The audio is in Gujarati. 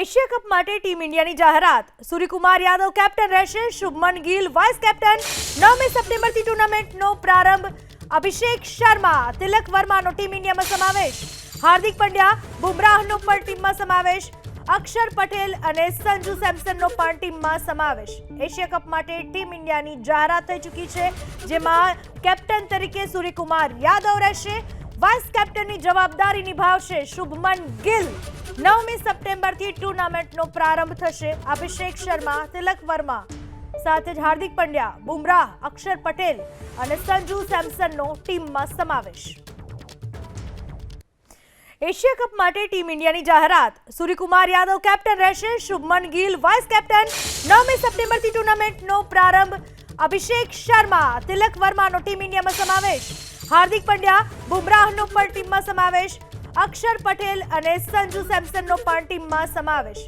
એશિયા કપ માટે ટીમ ઇન્ડિયાની જાહેરાત. સૂર્યકુમાર યાદવ કેપ્ટન રહેશે. Shubman Gill vice captain. નવમી સપ્ટેમ્બરથી ટુર્નામેન્ટનો પ્રારંભ. અભિષેક શર્મા, તિલક વર્માનો ટીમ ઇન્ડિયામાં સમાવેશ. હાર્દિક પંડ્યા, બુમરાહનો પણ ટીમમાં સમાવેશ. અક્ષર પટેલ અને સંજુ સેમસનનો પણ ટીમમાં સમાવેશ. એશિયા કપ માટે ટીમ ઇન્ડિયાની જાહેરાત થઈ ચૂકી છે, જેમાં કેપ્ટન તરીકે સૂર્યકુમાર યાદવ રહેશે. વાઇસ કેપ્ટનની જવાબદારી નિભાવશે શુભમન ગિલ. નવમી સપ્ટેમ્બરથી ટુર્નામેન્ટનો પ્રારંભ થશે અભિષેક શર્મા, તિલક વર્મા. સાથે જ હાર્દિક પંડ્યા, બુમરાહ, અક્ષર પટેલ અને સંજુ સેમસનનો ટીમમાં સમાવેશ. એશિયા કપ માટે ટીમ ઇન્ડિયાની જાહેરાત. સૂર્યકુમાર યાદવ કેપ્ટન રહેશે, શુભમન ગિલ વાઇસ કેપ્ટન. નવમી સપ્ટેમ્બરથી ટુર્નામેન્ટનો પ્રારંભ અભિષેક શર્મા, તિલક વર્માનો ટીમ ઇન્ડિયામાં સમાવેશ. હાર્દિક પંડ્યા બુમરાહનો પણ ટીમમાં સમાવેશ. અક્ષર પટેલ અને સંજુ સેમસનનો પણ ટીમમાં સમાવેશ.